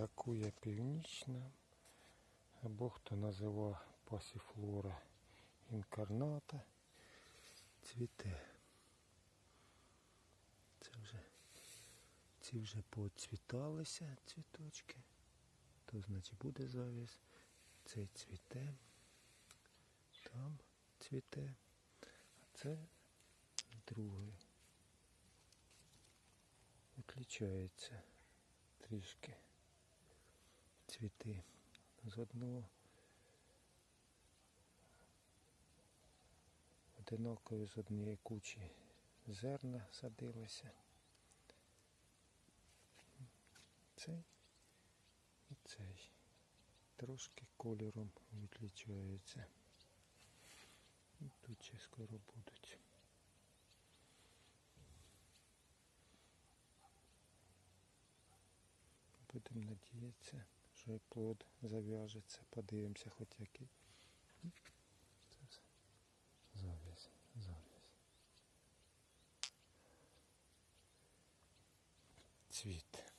ракуя північна, або хто називав пасіфлора інкарната, цвіте. Це вже, ці вже поцвіталися цвіточки. То значить буде завіс. Цей цвіте. Там цвіте. А це другий. Відлічається трішки цвіти з одного одинокові з однієї кучі зерна садилися. Цей і цей трошки кольором відлічаються. І тут ще скоро будуть. Будемо надіятися, що і плод зав'яжеться. Подивимося хоч який. Це все. Зав'язь, зав'язь. Цвіт.